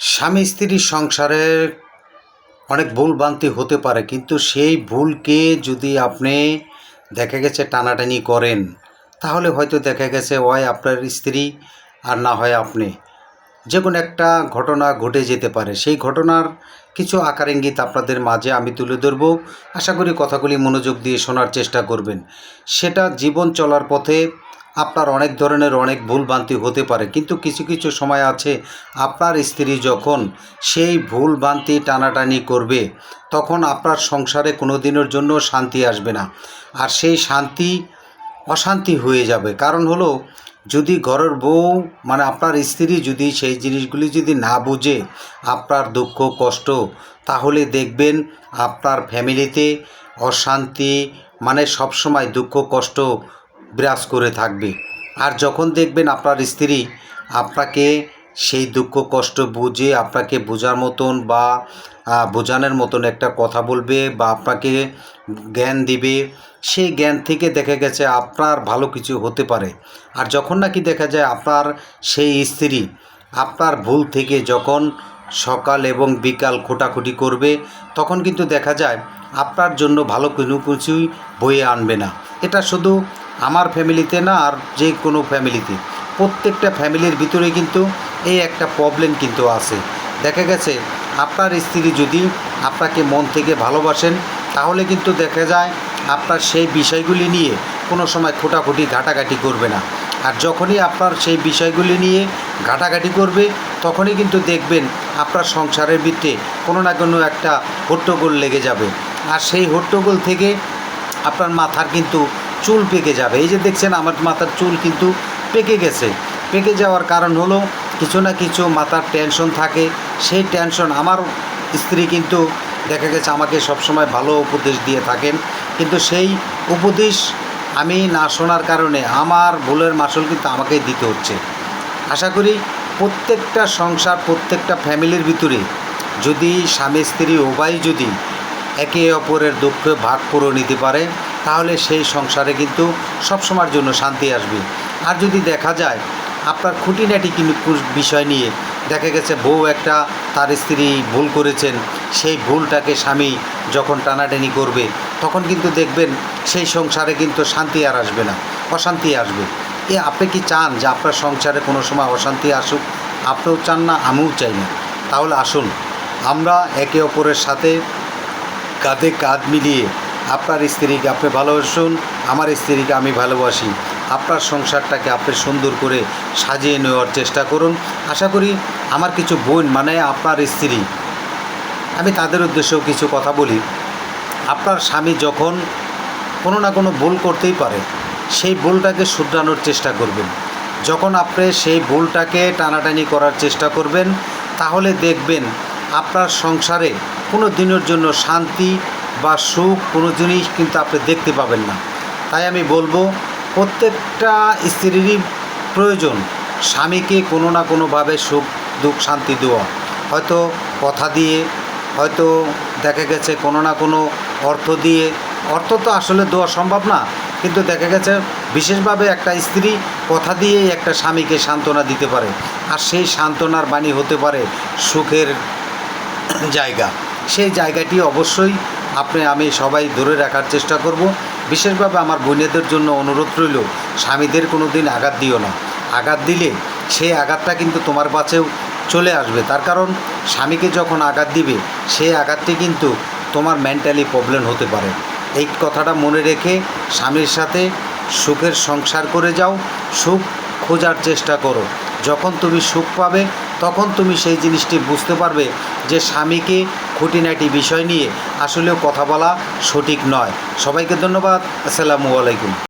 স্বামী স্ত্রীর সংসারে অনেক ভুল ভ্রান্তি হতে পারে, কিন্তু সেই ভুলকে যদি আপনি দেখা গেছে টানাটানি করেন, তাহলে হয়তো দেখা গেছে হয় আপনার স্ত্রী আর না হয় আপনি। যে কোনো একটা ঘটনা ঘটে যেতে পারে। সেই ঘটনার কিছু আকার ইঙ্গিত আপনাদের মাঝে আমি তুলে ধরবো। আশা করি কথাগুলি মনোযোগ দিয়ে শোনার চেষ্টা করবেন। সেটা জীবন চলার পথে আপনার অনেক ধরনের অনেক ভুল ভ্রান্তি হতে পারে। কিন্তু কিছু কিছু সময় আছে, আপনার স্ত্রী যখন সেই ভুল ভ্রান্তি টানাটানি করবে, তখন আপনার সংসারে কোনো দিনের জন্য শান্তি আসবে না। আর সেই শান্তি অশান্তি হয়ে যাবে। কারণ হলো, যদি ঘরের বউ মানে আপনার স্ত্রী যদি সেই জিনিসগুলি যদি না বুঝে, আপনার দুঃখ, কষ্ট, তাহলে দেখবেন আপনার ফ্যামিলিতে অশান্তি মানে সবসময় দুঃখ, কষ্ট বিরাজ করে থাকবে। আর যখন দেখবেন আপনার স্ত্রী আপনাকে সেই দুঃখ, কষ্ট বুঝে আপনাকে বোঝার মতন বা বোঝানোর মতন একটা কথা বলবে বা আপনাকে জ্ঞান দিবে, সেই জ্ঞান থেকে দেখা গেছে আপনার ভালো কিছু হতে পারে। আর যখন নাকি দেখা যায় আপনার সেই স্ত্রী আপনার ভুল থেকে যখন সকাল এবং বিকাল খোটাখুটি করবে, তখন কিন্তু দেখা যায় আপনার জন্য ভালো কোনো কিছুই বয়ে আনবে না। এটা শুধু আমার ফ্যামিলিতে না আর যে কোনো ফ্যামিলিতে। প্রত্যেকটা ফ্যামিলির ভিতরে কিন্তু এই একটা প্রবলেম কিন্তু আছে। দেখা গেছে, আপনার স্ত্রী যদি আপনাকে মন থেকে ভালোবাসেন, তাহলে কিন্তু দেখা যায় আপনার সেই বিষয়গুলি নিয়ে কোনো সময় খোটাখুটি, ঘাটাঘাটি করবে না। আর যখনই আপনার সেই বিষয়গুলি নিয়ে ঘাটাঘাটি করবে, তখনই কিন্তু দেখবেন আপনার সংসারের ভিত্তে কোনো না কোনো একটা হট্টগোল লেগে যাবে। আর সেই হট্টগোল থেকে আপনার মাথার কিন্তু চুল পেকে যাবে। এই যে দেখছেন, আমার মাথার চুল কিন্তু পেকে গেছে। পেকে যাওয়ার কারণ হলো কিছু না কিছু মাথার টেনশন থাকে। সেই টেনশন আমার স্ত্রী কিন্তু দেখা গেছে আমাকে সবসময় ভালো উপদেশ দিয়ে থাকেন। কিন্তু সেই উপদেশ আমি না শোনার কারণে আমার ভুলের মাসুল কিন্তু আমাকেই দিতে হচ্ছে। আশা করি প্রত্যেকটা সংসার, প্রত্যেকটা ফ্যামিলির ভিতরে যদি স্বামী, স্ত্রী উভয় যদি একে অপরের দুঃখ ভাগ করে নিতে পারে তাহলে সেই সংসারে কিন্তু সবসময়ের জন্য শান্তি আসবে। আর যদি দেখা যায়, আপনার খুঁটিনাটি কিন্তু বিষয় নিয়ে দেখা গেছে বউ একটা তার স্ত্রী ভুল করেছেন, সেই ভুলটাকে স্বামী যখন টানাটানি করবে, তখন কিন্তু দেখবেন সেই সংসারে কিন্তু শান্তি আর আসবে না, অশান্তি আসবে। এ আপনি কি চান যে আপনার সংসারে কোনো সময় অশান্তি আসুক? আপনিও চান না, আমিও চাই না। তাহলে আসুন, আমরা একে অপরের সাথে কাঁধে কাঁধ মিলিয়ে আপনার স্ত্রীকে আপনি ভালোবাসুন, আমার স্ত্রীকে আমি ভালোবাসি। আপনার সংসারটাকে আপনি সুন্দর করে সাজিয়ে নেওয়ার চেষ্টা করুন। আশা করি আমার কিছু বোন মানে আপনার স্ত্রী, আমি তাদের উদ্দেশ্যেও কিছু কথা বলি। আপনার স্বামী যখন কোনো না কোনো ভুল করতেই পারে, সেই ভুলটাকে শুধরানোর চেষ্টা করবেন। যখন আপনি সেই ভুলটাকে টানাটানি করার চেষ্টা করবেন, তাহলে দেখবেন আপনার সংসারে কোনো দিনের জন্য শান্তি বা সুখ, কোনো জিনিস কিন্তু আপনি দেখতে পাবেন না। তাই আমি বলব, প্রত্যেকটা স্ত্রীরই প্রয়োজন, স্বামীকে কোনো না কোনোভাবে সুখ, দুঃখ, শান্তি দেওয়া। হয়তো কথা দিয়ে, হয়তো দেখা গেছে কোনো না কোনো অর্থ দিয়ে, অর্থ তো আসলে দেওয়া সম্ভব না, কিন্তু দেখা গেছে বিশেষভাবে একটা স্ত্রী কথা দিয়েই একটা স্বামীকে সান্ত্বনা দিতে পারে। আর সেই সান্ত্বনার বাণী হতে পারে সুখের জায়গা। সেই জায়গাটি অবশ্যই আপনি, আমি সবাই ধরে রাখার চেষ্টা করব। বিশেষভাবে আমার বোনেদের জন্য অনুরোধ রইল, স্বামীদের কোনো দিন আঘাত দিও না। আঘাত দিলে সেই আঘাতটা কিন্তু তোমার কাছেও চলে আসবে। তার কারণ, স্বামীকে যখন আঘাত দিবে, সেই আঘাতটি কিন্তু তোমার মেন্টালি প্রবলেম হতে পারে। এই কথাটা মনে রেখে স্বামীর সাথে সুখের সংসার করে যাও, সুখ খোঁজার চেষ্টা করো। যখন তুমি সুখ পাবে তখন তুমি সেই জিনিসটি বুঝতে পারবে যে স্বামীকে খুঁটিনাটি বিষয় নিয়ে আসলেও কথা বলা সঠিক নয়। সবাইকে ধন্যবাদ। আসসালামু আলাইকুম।